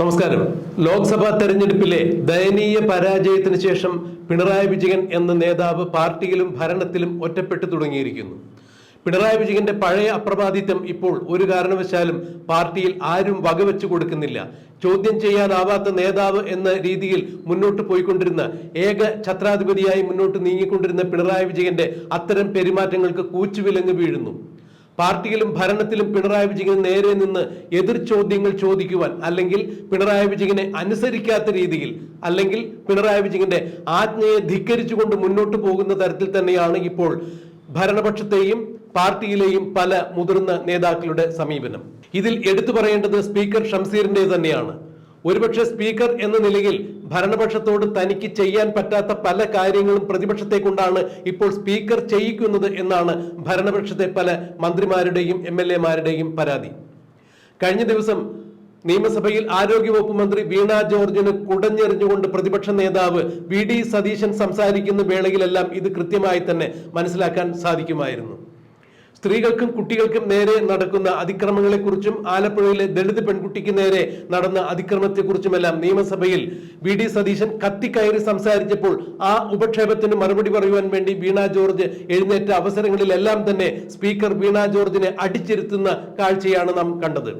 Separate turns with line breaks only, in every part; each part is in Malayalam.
നമസ്കാരം. ലോക്സഭാ തെരഞ്ഞെടുപ്പിലെ ദയനീയ പരാജയത്തിന് ശേഷം പിണറായി വിജയൻ എന്ന നേതാവ് പാർട്ടിയിലും ഭരണത്തിലും ഒറ്റപ്പെട്ടു തുടങ്ങിയിരിക്കുന്നു. പിണറായി വിജയന്റെ പഴയ അപ്രബാധിത്വം ഇപ്പോൾ ഒരു കാരണവശാലും പാർട്ടിയിൽ ആരും വകവെച്ചു കൊടുക്കുന്നില്ല. ചോദ്യം ചെയ്യാനാവാത്ത നേതാവ് എന്ന രീതിയിൽ മുന്നോട്ട് പോയിക്കൊണ്ടിരുന്ന ഏക ഛത്രാധിപതിയായി മുന്നോട്ട് നീങ്ങിക്കൊണ്ടിരുന്ന പിണറായി വിജയന്റെ അത്തരം പെരുമാറ്റങ്ങൾക്ക് കൂച്ചുവിലങ്ങ് വീഴുന്നു. പാർട്ടിയിലും ഭരണത്തിലും പിണറായി വിജയന് നേരെ നിന്ന് എതിർ ചോദ്യങ്ങൾ ചോദിക്കുവാൻ അല്ലെങ്കിൽ പിണറായി വിജയനെ അനുസരിക്കാത്ത രീതിയിൽ അല്ലെങ്കിൽ പിണറായി വിജയന്റെ ആജ്ഞയെ ധിക്കരിച്ചുകൊണ്ട് മുന്നോട്ട് പോകുന്ന തരത്തിൽ തന്നെയാണ് ഇപ്പോൾ ഭരണപക്ഷത്തെയും പാർട്ടിയിലെയും പല മുതിർന്ന നേതാക്കളുടെ സമീപനം. ഇതിൽ എടുത്തു പറയേണ്ടത് സ്പീക്കർ ഷംസീറിന്റെ തന്നെയാണ്. ഒരുപക്ഷെ സ്പീക്കർ എന്ന നിലയിൽ ഭരണപക്ഷത്തോട് തനിക്ക് ചെയ്യാൻ പറ്റാത്ത പല കാര്യങ്ങളും പ്രതിപക്ഷത്തെ കൊണ്ടാണ് ഇപ്പോൾ സ്പീക്കർ ചെയ്യിക്കുന്നത് എന്നാണ് ഭരണപക്ഷത്തെ പല മന്ത്രിമാരുടെയും എം എൽ എമാരുടെയും പരാതി. കഴിഞ്ഞ ദിവസം നിയമസഭയിൽ ആരോഗ്യവകുപ്പ് മന്ത്രി വീണ ജോർജിന് കുടഞ്ഞെറിഞ്ഞുകൊണ്ട് പ്രതിപക്ഷ നേതാവ് വി ഡി സതീശൻ സംസാരിക്കുന്ന വേളയിലെല്ലാം ഇത് കൃത്യമായി തന്നെ മനസ്സിലാക്കാൻ സാധിക്കുമായിരുന്നു. സ്ത്രീകൾക്കും കുട്ടികൾക്കും നേരെ നടക്കുന്ന അതിക്രമങ്ങളെക്കുറിച്ചും ആലപ്പുഴയിലെ ദളിത് പെൺകുട്ടിക്ക് നേരെ നടന്ന അതിക്രമത്തെക്കുറിച്ചുമെല്ലാം നിയമസഭയിൽ വി ഡി സതീശൻ കത്തിക്കയറി സംസാരിച്ചപ്പോൾ ആ ഉപക്ഷേപത്തിന് മറുപടി പറയുവാൻ വേണ്ടി വീണ ജോർജ് എഴുന്നേറ്റ അവസരങ്ങളിലെല്ലാം തന്നെ സ്പീക്കർ വീണ ജോർജിനെ അടിച്ചിരുത്തുന്ന കാഴ്ചയാണ് നാം കണ്ടത്.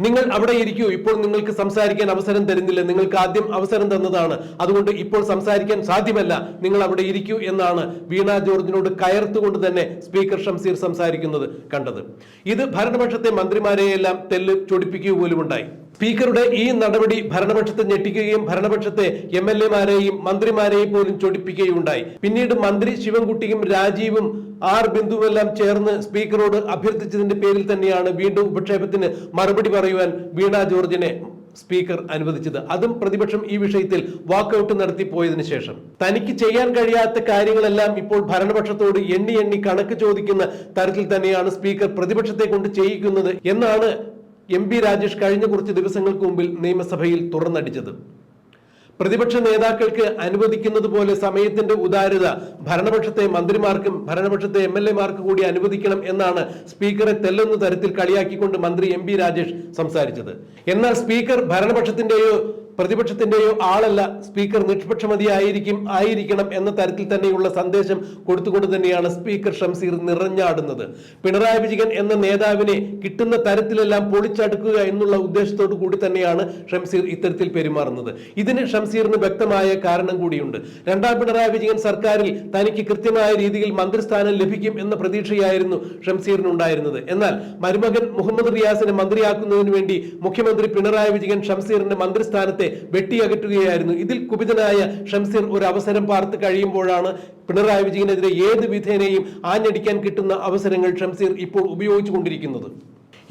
നിങ്ങൾ അവിടെ ഇരിക്കൂ. ഇപ്പോൾ നിങ്ങൾക്ക് സംസാരിക്കാൻ അവസരം തരുന്നില്ല. നിങ്ങൾക്ക് ആദ്യം അവസരം തന്നതാണ്. അതുകൊണ്ട് ഇപ്പോൾ സംസാരിക്കാൻ സാധ്യമല്ല. നിങ്ങൾ അവിടെ ഇരിക്കൂ എന്നാണ് വീണ ജോർജിനോട് കയർത്തുകൊണ്ട് തന്നെ സ്പീക്കർ ഷംസീർ സംസാരിക്കുന്നത് കണ്ടത്. ഇത് ഭരണപക്ഷത്തെ മന്ത്രിമാരെയെല്ലാം തെല്ല് ചൊടിപ്പിക്കുക പോലും ഉണ്ടായി സ്പീക്കറുടെ ഈ നടപടി ഭരണപക്ഷത്തെ ഞെട്ടിക്കുകയും ഭരണപക്ഷത്തെ എം എൽ എമാരെയും മന്ത്രിമാരെയും പോലും ചൊടിപ്പിക്കുകയുണ്ടായി. പിന്നീട് മന്ത്രി ശിവൻകുട്ടിയും രാജീവും ആർ ബിന്ദുവെല്ലാം ചേർന്ന് സ്പീക്കറോട് അഭ്യർത്ഥിച്ചതിന്റെ പേരിൽ തന്നെയാണ് വീണ്ടും ഉപക്ഷേപത്തിന് മറുപടി പറയുവാൻ വീണ ജോർജിനെ സ്പീക്കർ അനുവദിച്ചത്. അതും പ്രതിപക്ഷം ഈ വിഷയത്തിൽ വാക്കൌട്ട് നടത്തി പോയതിനു ശേഷം. തനിക്ക് ചെയ്യാൻ കഴിയാത്ത കാര്യങ്ങളെല്ലാം ഇപ്പോൾ ഭരണപക്ഷത്തോട് എണ്ണി എണ്ണി കണക്ക് ചോദിക്കുന്ന തരത്തിൽ തന്നെയാണ് സ്പീക്കർ പ്രതിപക്ഷത്തെ കൊണ്ട് ചെയ്യിക്കുന്നത് എന്നാണ് എം പി രാജേഷ് കഴിഞ്ഞ കുറച്ച് ദിവസങ്ങൾക്ക് മുമ്പിൽ നിയമസഭയിൽ തുറന്നടിച്ചത്. പ്രതിപക്ഷ നേതാക്കൾക്ക് അനുവദിക്കുന്നത് പോലെ സമയത്തിന്റെ ഉദാരത ഭരണപക്ഷത്തെ മന്ത്രിമാർക്കും ഭരണപക്ഷത്തെ എം എൽ എമാർക്ക് കൂടി അനുവദിക്കണം എന്നാണ് സ്പീക്കറെ തെല്ലുന്ന തരത്തിൽ കളിയാക്കിക്കൊണ്ട് മന്ത്രി എം രാജേഷ് സംസാരിച്ചത്. എന്നാൽ സ്പീക്കർ ഭരണപക്ഷത്തിന്റെയോ പ്രതിപക്ഷത്തിന്റെയോ ആളല്ല. സ്പീക്കർ നിഷ്പക്ഷമതിയായിരിക്കും ആയിരിക്കണം എന്ന തരത്തിൽ തന്നെയുള്ള സന്ദേശം കൊടുത്തുകൊണ്ട് തന്നെയാണ് സ്പീക്കർ ഷംസീർ നിറഞ്ഞാടുന്നത്. പിണറായി വിജയൻ എന്ന നേതാവിനെ കിട്ടുന്ന തരത്തിലെല്ലാം പൊളിച്ചടുക്കുക എന്നുള്ള ഉദ്ദേശത്തോടു കൂടി തന്നെയാണ് ഷംസീർ ഇത്തരത്തിൽ പെരുമാറുന്നത്. ഇതിന് ഷംസീറിന് വ്യക്തമായ കാരണം കൂടിയുണ്ട്. രണ്ടാം പിണറായി വിജയൻ സർക്കാരിൽ തനിക്ക് കൃത്യമായ രീതിയിൽ മന്ത്രിസ്ഥാനം ലഭിക്കും എന്ന പ്രതീക്ഷയായിരുന്നു ഷംസീറിനുണ്ടായിരുന്നത്. എന്നാൽ മരുമകൻ മുഹമ്മദ് റിയാസിനെ മന്ത്രിയാക്കുന്നതിന് വേണ്ടി മുഖ്യമന്ത്രി പിണറായി വിജയൻ ഷംസീറിന്റെ മന്ത്രിസ്ഥാനത്തെ വെട്ടിയകറ്റുകയായിരുന്നു ഇതിൽ കുപിതനായ ഷംസീർ ഒരു അവസരം പാർത്ത് കഴിയുമ്പോഴാണ് പിണറായി വിജയനെതിരെ ഏത് വിധേനയും ആഞ്ഞടിക്കാൻ കിട്ടുന്ന അവസരങ്ങൾ ഷംസീർ ഇപ്പോൾ ഉപയോഗിച്ചുകൊണ്ടിരിക്കുന്നത്.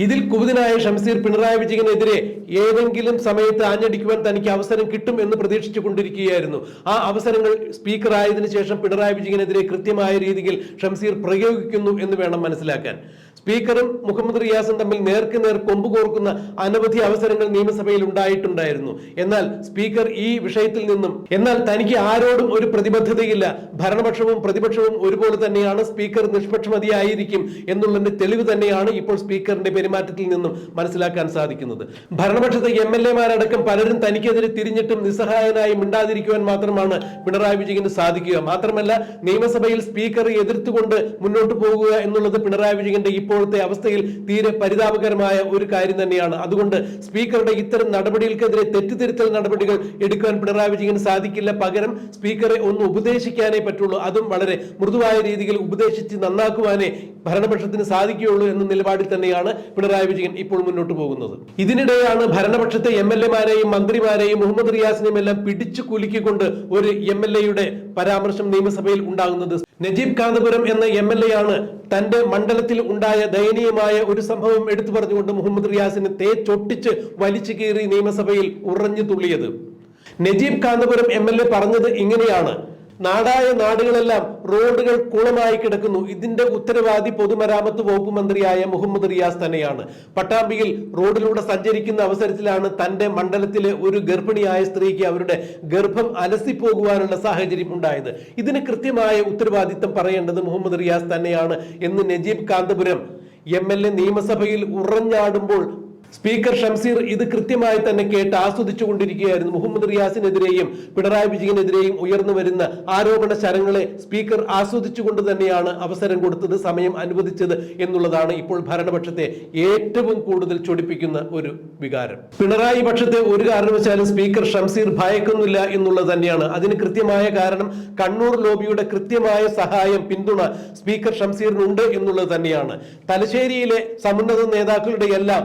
ഇതിൽ കുപിതനായ ഷംസീർ പിണറായി വിജയനെതിരെ ഏതെങ്കിലും സമയത്ത് ആഞ്ഞടിക്കുവാൻ തനിക്ക് അവസരം കിട്ടും എന്ന് പ്രതീക്ഷിച്ചു കൊണ്ടിരിക്കുകയായിരുന്നു ആ അവസരങ്ങൾ സ്പീക്കർ ആയതിനു ശേഷം പിണറായി വിജയനെതിരെ കൃത്യമായ രീതിയിൽ ഷംസീർ പ്രയോഗിക്കുന്നു എന്ന് വേണം മനസ്സിലാക്കാൻ. സ്പീക്കറും മുഹമ്മദ് റിയാസും തമ്മിൽ നേർക്ക് നേർ കൊമ്പ് കോർക്കുന്ന അനവധി അവസരങ്ങൾ നിയമസഭയിൽ ഉണ്ടായിട്ടുണ്ടായിരുന്നു. എന്നാൽ സ്പീക്കർ ഈ വിഷയത്തിൽ നിന്നും എന്നാൽ തനിക്ക് ആരോടും ഒരു പ്രതിബദ്ധതയില്ല. ഭരണപക്ഷവും പ്രതിപക്ഷവും ഒരുപോലെ തന്നെയാണ് സ്പീക്കർ നിഷ്പക്ഷമതിയായിരിക്കും എന്നുള്ളതിന്റെ തെളിവ് തന്നെയാണ് ഇപ്പോൾ സ്പീക്കറിന്റെ പെരുമാറ്റത്തിൽ നിന്നും മനസ്സിലാക്കാൻ സാധിക്കുന്നത്. ഭരണപക്ഷത്തെ എം എൽ എമാരടക്കം പലരും തനിക്കെതിരെ തിരിഞ്ഞിട്ടും നിസ്സഹായനായി മിണ്ടാതിരിക്കുവാൻ മാത്രമാണ് പിണറായി വിജയന് സാധിക്കുക. മാത്രമല്ല നിയമസഭയിൽ സ്പീക്കറെ എതിർത്തുകൊണ്ട് മുന്നോട്ട് പോകുക എന്നുള്ളത് പിണറായി വിജയന്റെ ഇപ്പോഴത്തെ അവസ്ഥയിൽ തീരെ പരിതാപകരമായ ഒരു കാര്യം തന്നെയാണ്. അതുകൊണ്ട് സ്പീക്കറുടെ ഇത്തരം നടപടികൾക്കെതിരെ തെറ്റുതിരുത്തൽ നടപടികൾ എടുക്കാൻ പിണറായി വിജയന് സാധിക്കില്ല. പകരം സ്പീക്കറെ ഒന്ന് ഉപദേശിക്കാനേ പറ്റുള്ളൂ. അതും വളരെ മൃദുവായ രീതിയിൽ ഉപദേശിച്ച് നന്നാക്കുവാനേ ഭരണപക്ഷത്തിന് സാധിക്കുകയുള്ളൂ എന്ന നിലപാടിൽ തന്നെയാണ് പിണറായി വിജയൻ ഇപ്പോൾ മുന്നോട്ട് പോകുന്നത്. ഇതിനിടെയാണ് ഭരണപക്ഷത്തെ എം എൽ എമാരെയും മന്ത്രിമാരെയും മുഹമ്മദ് റിയാസിനെയും എല്ലാം പിടിച്ചു കുലുക്കിക്കൊണ്ട് ഒരു എം എൽ എയുടെ പരാമർശം നിയമസഭയിൽ ഉണ്ടാകുന്നത്. നജീബ് കാന്തപുരം എന്ന എം എൽ എ ആണ് തന്റെ മണ്ഡലത്തിൽ ഉണ്ടായ ദയനീയമായ ഒരു സംഭവം എടുത്തു പറഞ്ഞുകൊണ്ട് മുഹമ്മദ് റിയാസിനെ തേച്ചൊട്ടിച്ച് വലിച്ചു കീറി നിയമസഭയിൽ ഉറഞ്ഞു തുള്ളിയത്. Najeeb Kanthapuram M L A പറഞ്ഞത് ഇങ്ങനെയാണ്. നാടായ നാടുകളെല്ലാം റോഡുകൾ കുളമായി കിടക്കുന്നു. ഇതിന്റെ ഉത്തരവാദി പൊതുമരാമത്ത് വകുപ്പ് മന്ത്രിയായ മുഹമ്മദ് റിയാസ് തന്നെയാണ്. പട്ടാമ്പിയിൽ റോഡിലൂടെ സഞ്ചരിക്കുന്ന അവസരത്തിലാണ് തന്റെ മണ്ഡലത്തിലെ ഒരു ഗർഭിണിയായ സ്ത്രീക്ക് അവരുടെ ഗർഭം അലസിപ്പോകുവാനുള്ള സാഹചര്യം ഉണ്ടായത്. ഇതിന് കൃത്യമായ ഉത്തരവാദിത്തം പറയേണ്ടത് മുഹമ്മദ് റിയാസ് തന്നെയാണ് എന്ന് Najeeb Kanthapuram M L A നിയമസഭയിൽ ഉറഞ്ഞാടുമ്പോൾ സ്പീക്കർ ഷംസീർ ഇത് കൃത്യമായി തന്നെ കേട്ട് ആസ്വദിച്ചു കൊണ്ടിരിക്കുകയായിരുന്നു മുഹമ്മദ് റിയാസിനെതിരെയും പിണറായി വിജയനെതിരെയും ഉയർന്നു വരുന്ന ആരോപണ ശരങ്ങളെ സ്പീക്കർ ആസ്വദിച്ചുകൊണ്ട് തന്നെയാണ് അവസരം കൊടുത്തത് സമയം അനുവദിച്ചത് എന്നുള്ളതാണ് ഇപ്പോൾ ഭരണപക്ഷത്തെ ഏറ്റവും കൂടുതൽ ചൊടിപ്പിക്കുന്ന ഒരു വികാരം. പിണറായി പക്ഷത്തെ ഒരു കാരണവശാലും സ്പീക്കർ ഷംസീർ ഭയക്കുന്നില്ല എന്നുള്ളത് തന്നെയാണ്. അതിന് കൃത്യമായ കാരണം കണ്ണൂർ ലോബിയുടെ കൃത്യമായ സഹായം പിന്തുണ സ്പീക്കർ ഷംസീറിനുണ്ട് എന്നുള്ളത് തന്നെയാണ്. തലശ്ശേരിയിലെ സമുന്നത നേതാക്കളുടെ എല്ലാം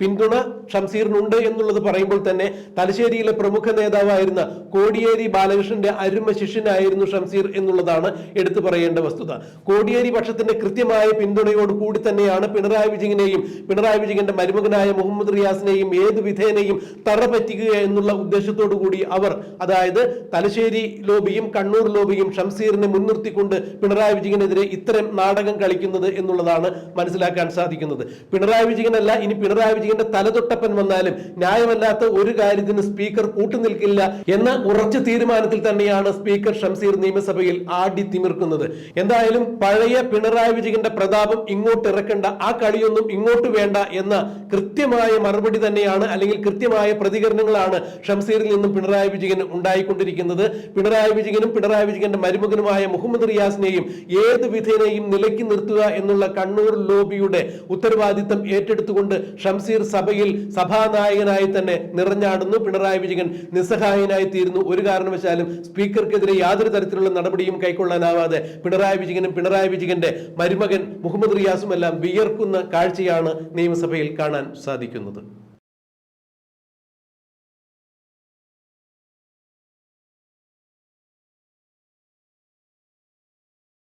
പിന്തുണ ഷംസീറിനുണ്ട് എന്നുള്ളത് പറയുമ്പോൾ തന്നെ തലശ്ശേരിയിലെ പ്രമുഖ നേതാവായിരുന്ന കോടിയേരി ബാലകൃഷ്ണന്റെ അരുമ ശിഷ്യനായിരുന്നു ഷംസീർ എന്നുള്ളതാണ് എടുത്തു പറയേണ്ട വസ്തുത. കോടിയേരി പക്ഷത്തിന്റെ കൃത്യമായ പിന്തുണയോട് കൂടി തന്നെയാണ് പിണറായി വിജയനെയും പിണറായി വിജയന്റെ മരുമകനായ മുഹമ്മദ് റിയാസിനെയും ഏത് വിധേനയും തറ പറ്റിക്കുക എന്നുള്ള ഉദ്ദേശത്തോടു കൂടി അവർ അതായത് തലശ്ശേരി ലോബിയും കണ്ണൂർ ലോബിയും ഷംസീറിനെ മുൻനിർത്തിക്കൊണ്ട് പിണറായി വിജയനെതിരെ ഇത്തരം നാടകം കളിക്കുന്നത് എന്നുള്ളതാണ് മനസ്സിലാക്കാൻ സാധിക്കുന്നത്. പിണറായി വിജയനല്ല ഇനി പിണറായി വിജയന്റെ തലതൊട്ടപ്പൻ വന്നാലും ന്യായമല്ലാത്ത ഒരു കാര്യത്തിന് സ്പീക്കർ കൂട്ടുനിൽക്കില്ല എന്ന ഉറച്ച തീരുമാനത്തിൽ തന്നെയാണ് സ്പീക്കർ ഷംസീർ നിയമസഭയിൽ ആടി തിമിർക്കുന്നത്. എന്തായാലും പഴയ പിണറായി വിജയന്റെ പ്രതാപം ഇങ്ങോട്ട് ഇറക്കേണ്ട ആ കളിയൊന്നും ഇങ്ങോട്ട് വേണ്ട എന്ന കൃത്യമായ മറുപടി തന്നെയാണ് അല്ലെങ്കിൽ കൃത്യമായ പ്രതികരണങ്ങളാണ് ഷംസീറിൽ നിന്നും പിണറായി വിജയൻ ഉണ്ടായിക്കൊണ്ടിരിക്കുന്നത്. പിണറായി വിജയനും പിണറായി വിജയന്റെ മരുമകനുമായ മുഹമ്മദ് റിയാസിനെയും ഏത് വിധേനയും നിലയ്ക്ക് നിർത്തുക എന്നുള്ള കണ്ണൂർ ലോബിയുടെ ഉത്തരവാദിത്തം ഏറ്റെടുത്തുകൊണ്ട് ഷംസീർ സഭയിൽ സഭാനായകനായി തന്നെ നിറഞ്ഞാടുന്നു. പിണറായി വിജയൻ നിസ്സഹായനായി തീരുന്നു ഒരു കാരണവശാലും സ്പീക്കർക്കെതിരെ യാതൊരു തരത്തിലുള്ള നടപടിയും കൈക്കൊള്ളാനാവാതെ പിണറായി വിജയനും പിണറായി വിജയന്റെ മരുമകൻ മുഹമ്മദ് റിയാസും എല്ലാം വിയർക്കുന്ന കാഴ്ചയാണ് നിയമസഭയിൽ കാണാൻ സാധിക്കുന്നത്.